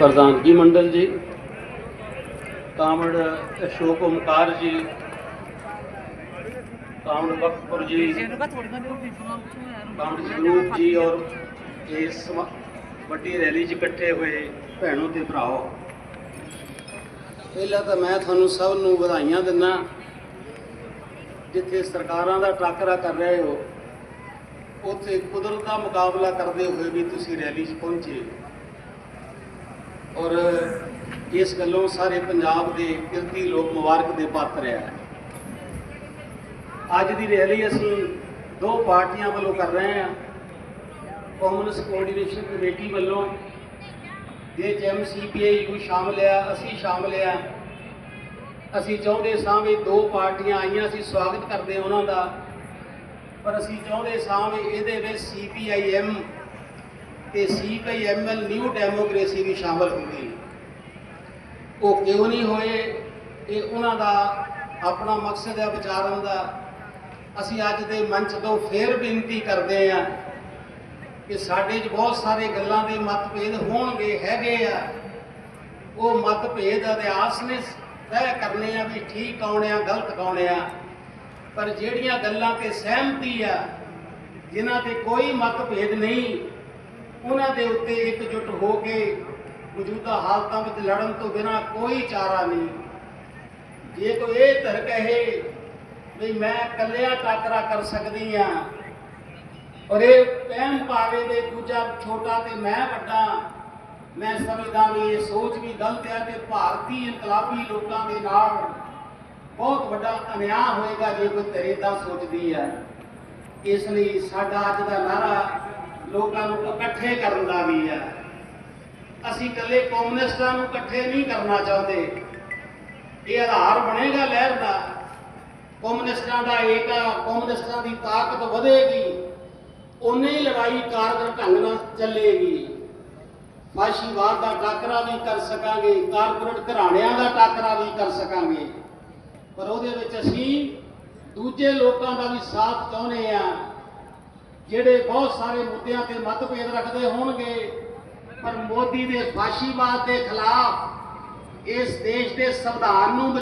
ਪ੍ਰਧਾਨਗੀ ਮੰਡਲ ਜੀ, ਕਾਮੜ ਅਸ਼ੋਕ ਓਮਕਾਰ ਜੀ, ਕਾਮੜ ਬਖਤਪੁਰ ਜੀ, ਕਾਮੜ ਸਰੂਪ ਜੀ ਔਰ ਇਸ ਵੱਡੀ ਰੈਲੀ 'ਚ ਇਕੱਠੇ ਹੋਏ ਭੈਣੋ ਤੇ ਭਰਾਓ। ਪਹਿਲਾਂ ਤਾਂ ਮੈਂ ਤੁਹਾਨੂੰ ਸਭ ਨੂੰ ਵਧਾਈਆਂ ਦਿੰਦਾ ਜਿੱਥੇ ਸਰਕਾਰਾਂ ਦਾ ਟਾਕਰਾ ਕਰ ਰਹੇ ਹੋ, ਉੱਥੇ ਕੁਦਰਤ ਦਾ ਮੁਕਾਬਲਾ ਕਰਦੇ ਹੋਏ ਵੀ ਤੁਸੀਂ ਰੈਲੀ 'ਚ ਪਹੁੰਚੇ। ਔਰ ਇਸ ਗੱਲੋਂ ਸਾਰੇ ਪੰਜਾਬ ਦੇ ਕਿਰਤੀ ਲੋਕ ਮੁਬਾਰਕ ਦੇ ਪਾਤਰ ਆ। ਅੱਜ ਦੀ ਰੈਲੀ ਅਸੀਂ ਦੋ ਪਾਰਟੀਆਂ ਵੱਲੋਂ ਕਰ ਰਹੇ ਹਾਂ। ਕਮਿਊਨਿਸਟ ਕੋਆਰਡੀਨੇਸ਼ਨ ਕਮੇਟੀ ਵੱਲੋਂ, ਜੇ ਐਮਸੀਪੀਆਈ ਸ਼ਾਮਲ ਆ, ਅਸੀਂ ਸ਼ਾਮਲ ਆ। ਅਸੀਂ ਚਾਹੁੰਦੇ ਸਾਂ ਵੀ ਦੋ ਪਾਰਟੀਆਂ ਆਈਆਂ, ਅਸੀਂ ਸਵਾਗਤ ਕਰਦੇ ਉਹਨਾਂ ਦਾ। ਪਰ ਅਸੀਂ ਚਾਹੁੰਦੇ ਸਾਂ ਵੀ ਇਹਦੇ ਵਿੱਚ ਸੀਪੀਆਈਐਮ ਤੇ ਸੀਪੀਆਈਐਮਐਲ ਨਿਊ ਡੈਮੋਕ੍ਰੇਸੀ ਵੀ ਸ਼ਾਮਲ ਹੁੰਦੀ ਉਹ ਕਿਉਂ ਨਹੀਂ ਹੋਏ? ਇਹ ਉਹਨਾਂ ਦਾ ਆਪਣਾ ਮਕਸਦ ਹੈ, ਵਿਚਾਰਨ ਦਾ। ਅਸੀਂ ਅੱਜ ਦੇ ਮੰਚ ਤੋਂ ਫੇਰ ਬੇਨਤੀ ਕਰਦੇ ਹਾਂ ਕਿ ਸਾਡੇ 'ਚ ਬਹੁਤ ਸਾਰੇ ਗੱਲਾਂ ਦੇ ਮਤਭੇਦ ਹੋਣਗੇ, ਹੈਗੇ ਆ। ਉਹ ਮਤਭੇਦ ਇਤਿਹਾਸ ਨੇ ਤੈਅ ਕਰਨੇ ਆ ਵੀ ਠੀਕ ਕੌਣ ਆ, ਗਲਤ ਕੌਣ ਆ। ਪਰ ਜਿਹੜੀਆਂ ਗੱਲਾਂ ਤੇ ਸਹਿਮਤੀ ਆ, ਜਿਨ੍ਹਾਂ ਤੇ ਕੋਈ ਮਤਭੇਦ ਨਹੀਂ ਉਹਨਾਂ ਦੇ ਉੱਤੇ ਇਕਜੁੱਟ ਹੋ ਕੇ ਮੌਜੂਦਾ ਹਾਲਤਾਂ ਵਿੱਚ ਲੜਨ ਤੋਂ ਬਿਨਾਂ ਕੋਈ ਚਾਰਾ ਨਹੀਂ। ਜੇ ਕੋਈ ਇਹ ਧਰ ਕਹੇ ਵੀ ਮੈਂ ਇਕੱਲਿਆਂ ਟਾਕਰਾ ਕਰ ਸਕਦੀ ਆ ਔਰ ਇਹ ਪਹਿਮ ਪਾਵੇ ਦੇ ਦੂਜਾ ਛੋਟਾ ਤੇ ਮੈਂ ਵੱਡਾ, ਮੈਂ ਸਮਝਦਾ ਵੀ ਇਹ ਸੋਚ ਵੀ ਗਲਤ ਹੈ ਤੇ ਭਾਰਤੀ ਇਨਕਲਾਬੀ ਲੋਕਾਂ ਦੇ ਨਾਲ ਬਹੁਤ ਵੱਡਾ ਅਨਿਆਂ ਹੋਏਗਾ ਜੇ ਕੋਈ ਤਰੇਦਾ ਸੋਚਦੀ ਹੈ। ਇਸ ਲਈ ਸਾਡਾ ਅੱਜ ਦਾ ਨਾਰਾ ਲੋਕਾਂ ਨੂੰ ਇਕੱਠੇ ਕਰਨ ਦਾ ਵੀ ਹੈ। ਅਸੀਂ ਇਕੱਲੇ ਕਮਿਊਨਿਸਟਾਂ ਨੂੰ ਇਕੱਠੇ ਨਹੀਂ ਕਰਨਾ ਚਾਹੁੰਦੇ। ਇਹ ਆਧਾਰ ਬਣੇਗਾ ਲਹਿਰ ਦਾ। ਕਮਿਊਨਿਸਟਾਂ ਦਾ ਏਕਾ ਕਮਿਊਨਿਸਟਾਂ ਦੀ ਤਾਕਤ ਵਧੇਗੀ। ਉਨੇ ਲੜਾਈ ਕਾਰਗਰ ਢੰਗ ਨਾਲ ਚੱਲੇਗੀ। ਫਾਸ਼ੀਵਾਦ ਦਾ ਟਾਕਰਾ ਵੀ ਕਰ ਸਕਾਂਗੇ, ਕਾਰਪੋਰੇਟ ਘਰਾਣਿਆਂ ਦਾ ਟਾਕਰਾ ਵੀ ਕਰ ਸਕਾਂਗੇ। ਪਰ ਉਹਦੇ ਵਿੱਚ ਅਸੀਂ ਦੂਜੇ ਲੋਕਾਂ ਦਾ ਵੀ ਸਾਥ ਚਾਹੁੰਦੇ ਆ ਜਿਹੜੇ ਬਹੁਤ ਸਾਰੇ ਮੁੱਦਿਆਂ ਤੇ ਮਤਭੇਦ ਰੱਖਦੇ ਹੋਣਗੇ, ਪਰ ਮੋਦੀ ਦੇ ਫਾਸ਼ੀਵਾਦ ਦੇ ਖਿਲਾਫ ਇਸ ਦੇਸ਼ ਦੇ ਸੰਵਿਧਾਨ ਨੂੰ